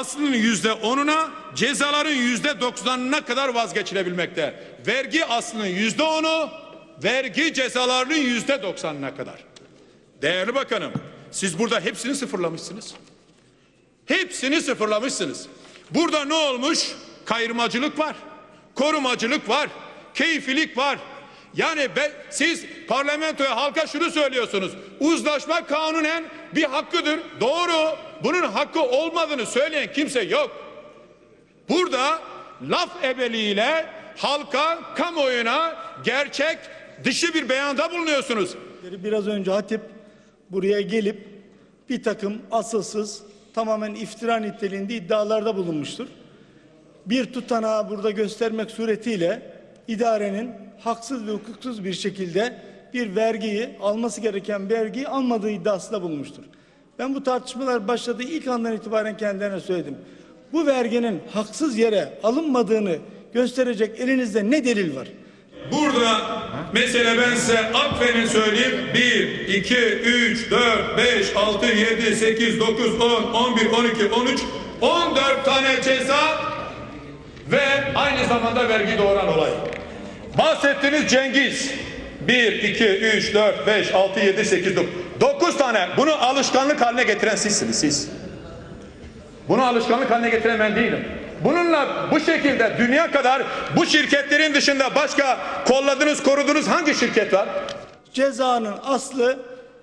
aslının yüzde onuna, cezaların yüzde doksanına kadar vazgeçilebilmekte. Vergi aslının yüzde onu, vergi cezalarının yüzde doksanına kadar. Değerli bakanım, siz burada hepsini sıfırlamışsınız. Hepsini sıfırlamışsınız. Burada ne olmuş? Kayırmacılık var, korumacılık var, keyfilik var. Yani be- siz parlamentoya halka şunu söylüyorsunuz. Uzlaşma kanunen bir hakkıdır. Doğru. Bunun hakkı olmadığını söyleyen kimse yok. Burada laf ebeliğiyle halka, kamuoyuna gerçek dışı bir beyanda bulunuyorsunuz. Biraz önce Hatip buraya gelip bir takım asılsız tamamen iftira niteliğinde iddialarda bulunmuştur. Bir tutanağı burada göstermek suretiyle idarenin haksız ve hukuksuz bir şekilde bir vergiyi alması gereken vergiyi almadığı iddiasında bulunmuştur. Ben bu tartışmalar başladığı ilk andan itibaren kendilerine söyledim. Bu verginin haksız yere alınmadığını gösterecek elinizde ne delil var? Burada mesela ben size atfenin söyleyeyim. 1, 2, 3, 4, 5, 6, 7, 8, 9, 10, 11, 12, 13, 14 tane ceza ve aynı zamanda vergi doğuran olay. Bahsettiğiniz Cengiz 1, 2, 3, 4, 5, 6, 7, 8, 9. 9 tane. Bunu alışkanlık haline getiren sizsiniz siz. Bunu alışkanlık haline getiren ben değilim. Bununla bu şekilde dünya kadar bu şirketlerin dışında başka kolladığınız, koruduğunuz hangi şirket var? cezanın aslı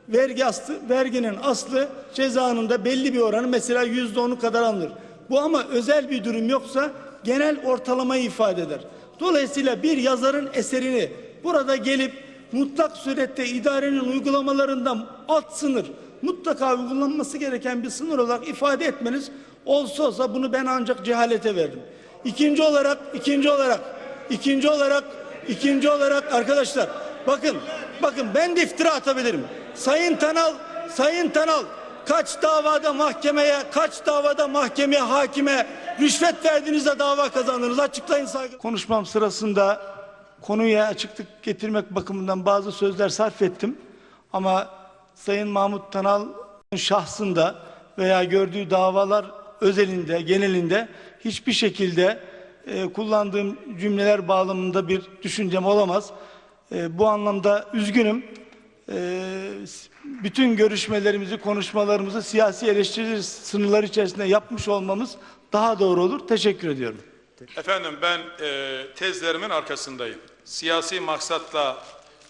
vergi aslı verginin aslı cezanın da belli bir oranı mesela yüzde onu kadar alınır. Bu ama özel bir durum yoksa genel ortalamayı ifade eder. Dolayısıyla bir yazarın eserini burada gelip mutlak surette idarenin uygulamalarından alt sınır mutlaka uygulanması gereken bir sınır olarak ifade etmeniz olsa olsa bunu ben ancak cehalete verdim. İkinci olarak ikinci olarak ikinci olarak ikinci olarak arkadaşlar bakın bakın ben de iftira atabilirim. Sayın Tanal Sayın Tanal kaç davada mahkemeye kaç davada mahkemeye hakime rüşvet verdiğinizde dava kazandınız açıklayın saygı. Konuşmam sırasında konuya açıklık getirmek bakımından bazı sözler sarf ettim. Ama Sayın Mahmut Tanal'ın şahsında veya gördüğü davalar özelinde, genelinde hiçbir şekilde e, kullandığım cümleler bağlamında bir düşüncem olamaz. E, bu anlamda üzgünüm. E, s- bütün görüşmelerimizi, konuşmalarımızı siyasi eleştiri sınırları içerisinde yapmış olmamız daha doğru olur. Teşekkür ediyorum. Efendim ben e, tezlerimin arkasındayım. Siyasi maksatla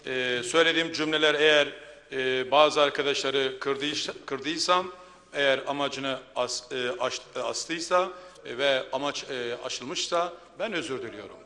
e, söylediğim cümleler eğer e, bazı arkadaşları kırdıysa, kırdıysam, eğer amacını as, e, astıysa ve amaç e, aşılmışsa ben özür diliyorum.